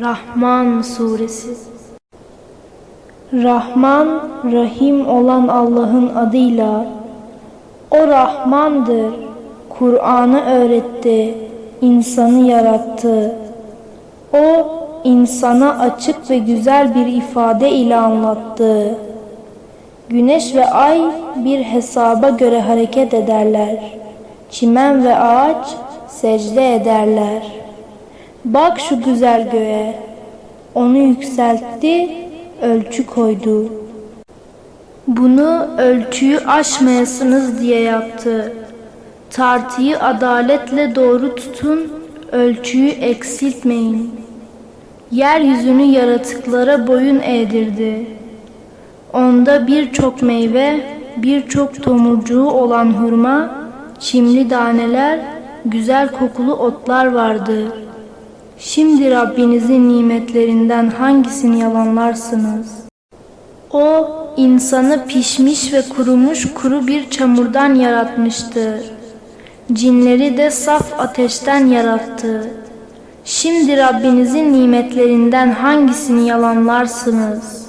Rahman Suresi Rahman, Rahim olan Allah'ın adıyla O Rahmandır, Kur'an'ı öğretti, insanı yarattı. O, insana açık ve güzel bir ifade ile anlattı. Güneş ve ay bir hesaba göre hareket ederler. Çimen ve ağaç secde ederler. Bak şu güzel göğe. Onu yükseltti, ölçü koydu. Bunu ölçüyü aşmayasınız diye yaptı. Tartıyı adaletle doğru tutun, ölçüyü eksiltmeyin. Yeryüzünü yaratıklara boyun eğdirdi. Onda birçok meyve, birçok tomurcuğu olan hurma, çimli daneler, güzel kokulu otlar vardı. Şimdi Rabbinizin nimetlerinden hangisini yalanlarsınız? O insanı pişmiş ve kurumuş kuru bir çamurdan yaratmıştı. Cinleri de saf ateşten yarattı. Şimdi Rabbinizin nimetlerinden hangisini yalanlarsınız?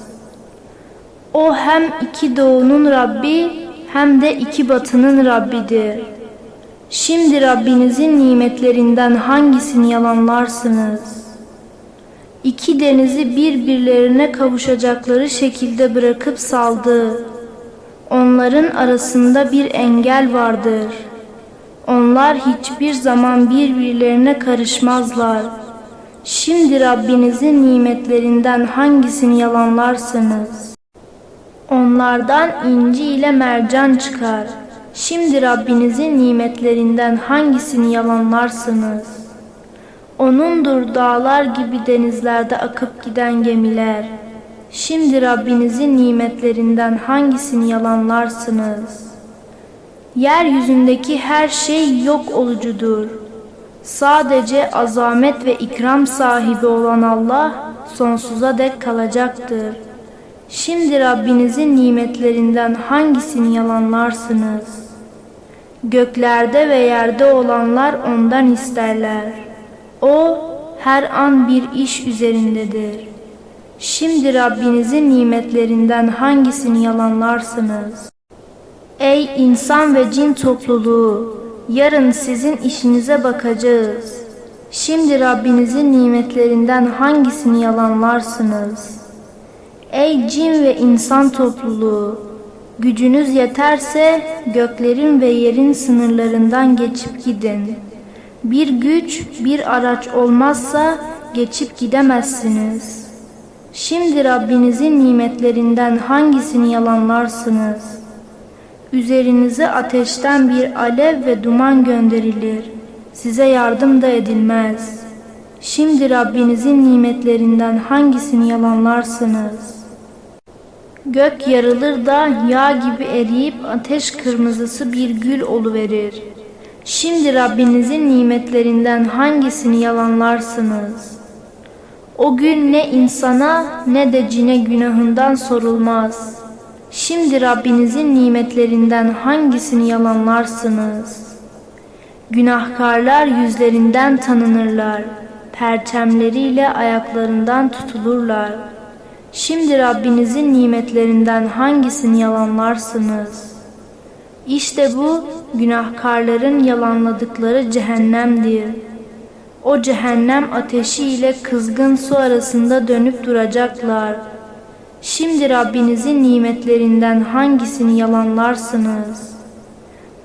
O hem iki doğunun Rabbi hem de iki batının Rabbidir. Şimdi Rabbinizin nimetlerinden hangisini yalanlarsınız? İki denizi birbirlerine kavuşacakları şekilde bırakıp saldı. Onların arasında bir engel vardır. Onlar hiçbir zaman birbirlerine karışmazlar. Şimdi Rabbinizin nimetlerinden hangisini yalanlarsınız? Onlardan inci ile mercan çıkar. Şimdi Rabbinizin nimetlerinden hangisini yalanlarsınız? Onundur dağlar gibi denizlerde akıp giden gemiler. Şimdi Rabbinizin nimetlerinden hangisini yalanlarsınız? Yeryüzündeki her şey yok olucudur. Sadece azamet ve ikram sahibi olan Allah sonsuza dek kalacaktır. Şimdi Rabbinizin nimetlerinden hangisini yalanlarsınız? Göklerde ve yerde olanlar ondan isterler. O her an bir iş üzerindedir. Şimdi Rabbinizin nimetlerinden hangisini yalanlarsınız? Ey insan ve cin topluluğu! Yarın sizin işinize bakacağız. Şimdi Rabbinizin nimetlerinden hangisini yalanlarsınız? Ey cin ve insan topluluğu! Gücünüz yeterse göklerin ve yerin sınırlarından geçip gidin. Bir güç, bir araç olmazsa geçip gidemezsiniz. Şimdi Rabbinizin nimetlerinden hangisini yalanlarsınız? Üzerinize ateşten bir alev ve duman gönderilir. Size yardım da edilmez. Şimdi Rabbinizin nimetlerinden hangisini yalanlarsınız? Gök yarılır da yağ gibi eriyip ateş kırmızısı bir gül oluverir. Şimdi Rabbinizin nimetlerinden hangisini yalanlarsınız? O gün ne insana ne de cine günahından sorulmaz. Şimdi Rabbinizin nimetlerinden hangisini yalanlarsınız? Günahkarlar yüzlerinden tanınırlar. Perçemleriyle ayaklarından tutulurlar. Şimdi Rabbinizin nimetlerinden hangisini yalanlarsınız? İşte bu günahkarların yalanladıkları cehennemdir. O cehennem ateşi ile kızgın su arasında dönüp duracaklar. Şimdi Rabbinizin nimetlerinden hangisini yalanlarsınız?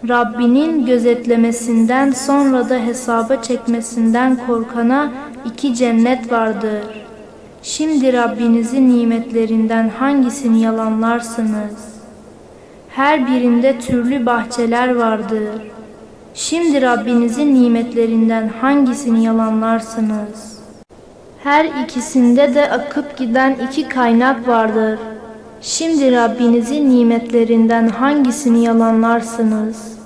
Rabbinin gözetlemesinden sonra da hesaba çekmesinden korkana iki cennet vardır. Şimdi Rabbinizin nimetlerinden hangisini yalanlarsınız? Her birinde türlü bahçeler vardır. Şimdi Rabbinizin nimetlerinden hangisini yalanlarsınız? Her ikisinde de akıp giden iki kaynak vardır. Şimdi Rabbinizin nimetlerinden hangisini yalanlarsınız?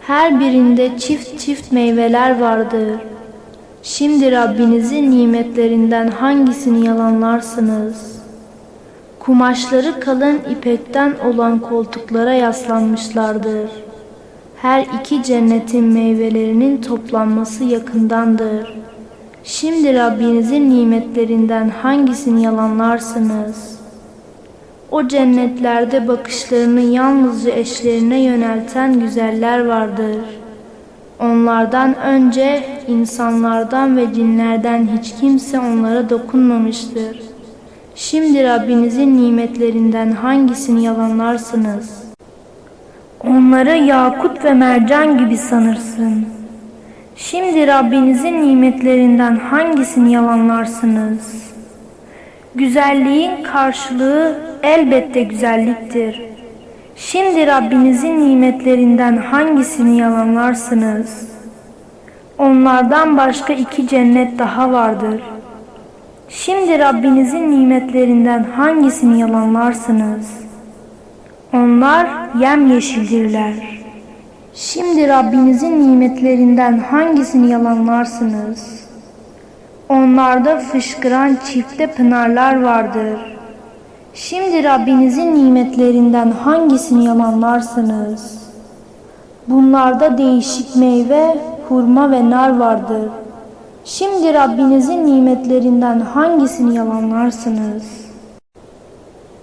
Her birinde çift çift meyveler vardır. Şimdi Rabbinizin nimetlerinden hangisini yalanlarsınız? Kumaşları kalın ipekten olan koltuklara yaslanmışlardır. Her iki cennetin meyvelerinin toplanması yakındandır. Şimdi Rabbinizin nimetlerinden hangisini yalanlarsınız? O cennetlerde bakışlarını yalnızca eşlerine yönelten güzeller vardır. Onlardan önce insanlardan ve cinlerden hiç kimse onlara dokunmamıştır. Şimdi Rabbinizin nimetlerinden hangisini yalanlarsınız? Onları yakut ve mercan gibi sanırsın. Şimdi Rabbinizin nimetlerinden hangisini yalanlarsınız? Güzelliğin karşılığı elbette güzelliktir. Şimdi Rabbinizin nimetlerinden hangisini yalanlarsınız? Onlardan başka iki cennet daha vardır. Şimdi Rabbinizin nimetlerinden hangisini yalanlarsınız? Onlar yemyeşildirler. Şimdi Rabbinizin nimetlerinden hangisini yalanlarsınız? Onlarda fışkıran çifte pınarlar vardır. Şimdi Rabbinizin nimetlerinden hangisini yalanlarsınız? Bunlarda değişik meyve, hurma ve nar vardır. Şimdi Rabbinizin nimetlerinden hangisini yalanlarsınız?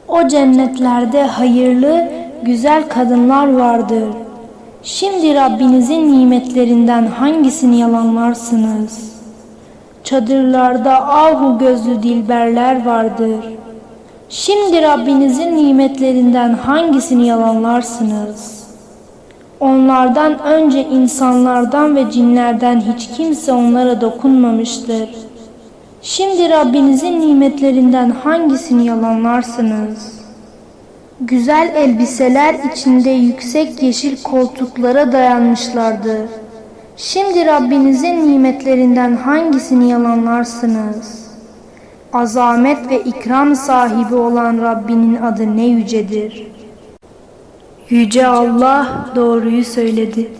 O cennetlerde hayırlı, güzel kadınlar vardır. Şimdi Rabbinizin nimetlerinden hangisini yalanlarsınız? Çadırlarda ahu gözlü dilberler vardır. Şimdi Rabbinizin nimetlerinden hangisini yalanlarsınız? Onlardan önce insanlardan ve cinlerden hiç kimse onlara dokunmamıştır. Şimdi Rabbinizin nimetlerinden hangisini yalanlarsınız? Güzel elbiseler içinde yüksek yeşil koltuklara dayanmışlardı. Şimdi Rabbinizin nimetlerinden hangisini yalanlarsınız? Azamet ve ikram sahibi olan Rabbinin adı ne yücedir. Yüce Allah doğruyu söyledi.